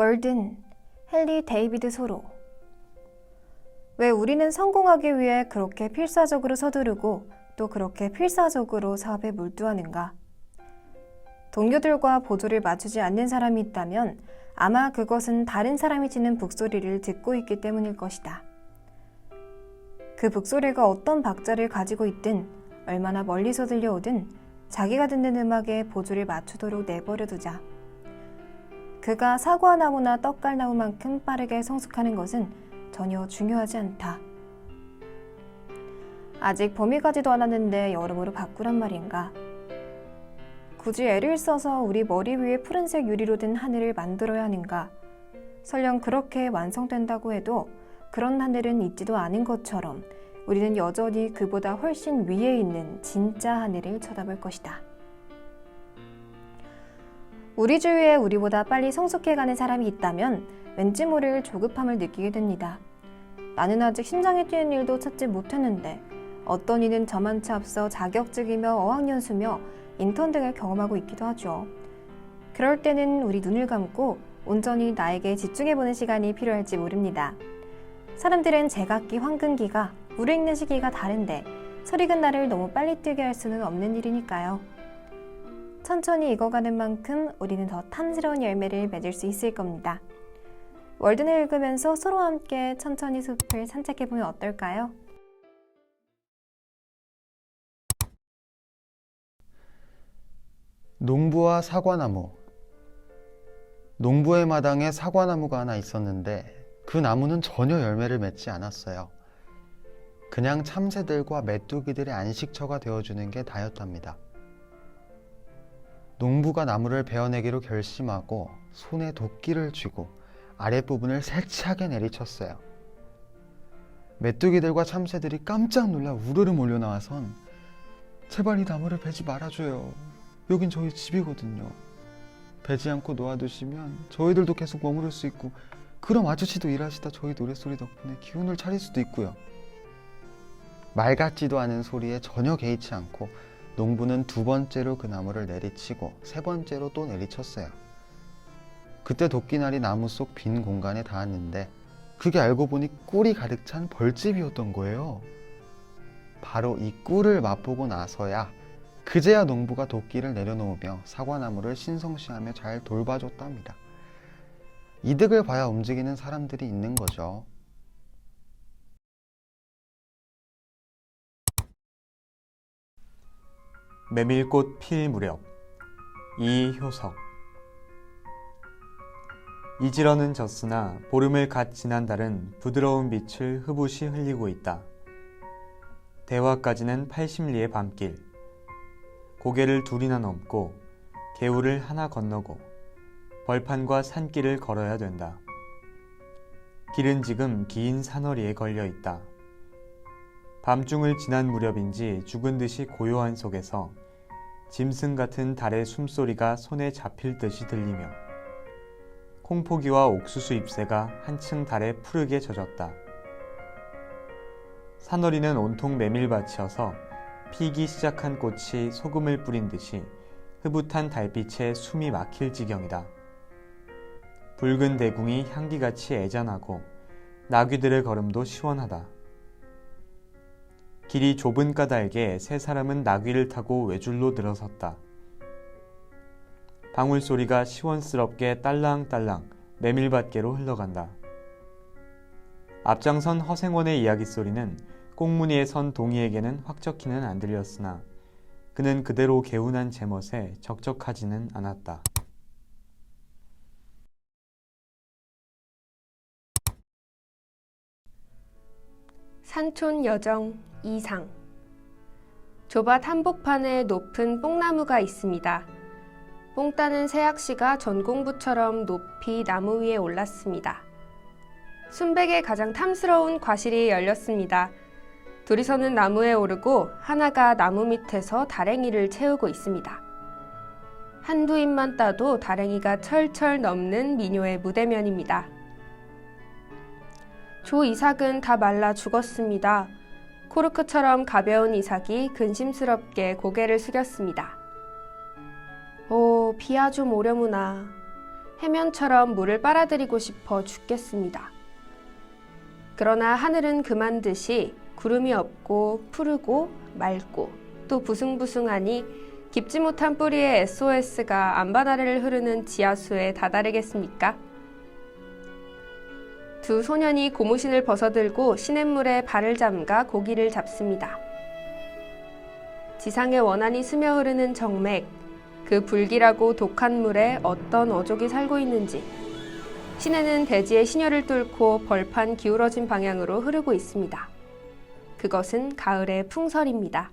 월든, 헨리 데이비드 소로. 왜 우리는 성공하기 위해 그렇게 필사적으로 서두르고 또 그렇게 필사적으로 사업에 몰두하는가? 동료들과 보조를 맞추지 않는 사람이 있다면 아마 그것은 다른 사람이 치는 북소리를 듣고 있기 때문일 것이다. 그 북소리가 어떤 박자를 가지고 있든 얼마나 멀리서 들려오든 자기가 듣는 음악에 보조를 맞추도록 내버려 두자. 그가 사과나무나 떡갈나무만큼 빠르게 성숙하는 것은 전혀 중요하지 않다. 아직 봄이 가지도 않았는데 여름으로 바꾸란 말인가? 굳이 애를 써서 우리 머리 위에 푸른색 유리로 된 하늘을 만들어야 하는가? 설령 그렇게 완성된다고 해도 그런 하늘은 있지도 않은 것처럼 우리는 여전히 그보다 훨씬 위에 있는 진짜 하늘을 쳐다볼 것이다. 우리 주위에 우리보다 빨리 성숙해가는 사람이 있다면 왠지 모를 조급함을 느끼게 됩니다. 나는 아직 심장이 뛰는 일도 찾지 못했는데 어떤 이는 저만치 앞서 자격증이며 어학연수며 인턴 등을 경험하고 있기도 하죠. 그럴 때는 우리 눈을 감고 온전히 나에게 집중해보는 시간이 필요할지 모릅니다. 사람들은 제각기 황금기가 무르익는 시기가 다른데 설익은 나를 너무 빨리 뛰게 할 수는 없는 일이니까요. 천천히 익어가는 만큼 우리는 더 탐스러운 열매를 맺을 수 있을 겁니다. 월든을 읽으면서 서로 함께 천천히 숲을 산책해보면 어떨까요? 농부와 사과나무. 농부의 마당에 사과나무가 하나 있었는데 그 나무는 전혀 열매를 맺지 않았어요. 그냥 참새들과 메뚜기들의 안식처가 되어주는 게 다였답니다. 농부가 나무를 베어내기로 결심하고 손에 도끼를 쥐고 아랫부분을 세차게 내리쳤어요. 메뚜기들과 참새들이 깜짝 놀라 우르르 몰려 나와선 제발 이 나무를 베지 말아줘요. 여긴 저희 집이거든요. 베지 않고 놓아두시면 저희들도 계속 머무를 수 있고 그럼 아저씨도 일하시다 저희 노랫소리 덕분에 기운을 차릴 수도 있고요. 말 같지도 않은 소리에 전혀 개의치 않고 농부는 두 번째로 그 나무를 내리치고 세 번째로 또 내리쳤어요. 그때 도끼날이 나무 속 빈 공간에 닿았는데 그게 알고 보니 꿀이 가득 찬 벌집이었던 거예요. 바로 이 꿀을 맛보고 나서야 그제야 농부가 도끼를 내려놓으며 사과나무를 신성시하며 잘 돌봐줬답니다. 이득을 봐야 움직이는 사람들이 있는 거죠. 메밀꽃 필 무렵 이효석 이지러는 졌으나 보름을 갓 지난 달은 부드러운 빛을 흐붓이 흘리고 있다. 대화까지는 80리의 밤길. 고개를 둘이나 넘고 개울을 하나 건너고 벌판과 산길을 걸어야 된다. 길은 지금 긴 산허리에 걸려 있다. 밤중을 지난 무렵인지 죽은 듯이 고요한 속에서 짐승 같은 달의 숨소리가 손에 잡힐 듯이 들리며 콩포기와 옥수수 잎새가 한층 달에 푸르게 젖었다. 산허리는 온통 메밀밭이어서 피기 시작한 꽃이 소금을 뿌린 듯이 흐붓한 달빛에 숨이 막힐 지경이다. 붉은 대궁이 향기같이 애잔하고 나귀들의 걸음도 시원하다. 길이 좁은 까닭에 세 사람은 나귀를 타고 외줄로 늘어섰다. 방울 소리가 시원스럽게 딸랑딸랑 메밀밭계로 흘러간다. 앞장선 허생원의 이야기 소리는 꽁무니에 선 동이에게는 확적히는 안 들렸으나 그는 그대로 개운한 제멋에 적적하지는 않았다. 산촌 여정 이상 조밭 한복판에 높은 뽕나무가 있습니다. 뽕 따는 새악시가 전공부처럼 높이 나무 위에 올랐습니다. 순백의 가장 탐스러운 과실이 열렸습니다. 둘이서는 나무에 오르고 하나가 나무 밑에서 다랭이를 채우고 있습니다. 한두 입만 따도 다랭이가 철철 넘는 미녀의 무대면입니다. 조 이삭은 다 말라 죽었습니다. 코르크처럼 가벼운 이삭이 근심스럽게 고개를 숙였습니다. 오, 비 아주 모려무나. 해면처럼 물을 빨아들이고 싶어 죽겠습니다. 그러나 하늘은 그만 듯이 구름이 없고 푸르고 맑고 또 부숭부숭하니 깊지 못한 뿌리의 SOS가 안바다를 흐르는 지하수에 다다르겠습니까? 두 소년이 고무신을 벗어들고 시냇물에 발을 잠가 고기를 잡습니다. 지상에 원한이 스며 흐르는 정맥, 그 불길하고 독한 물에 어떤 어족이 살고 있는지, 시내는 대지의 신혈을 뚫고 벌판 기울어진 방향으로 흐르고 있습니다. 그것은 가을의 풍설입니다.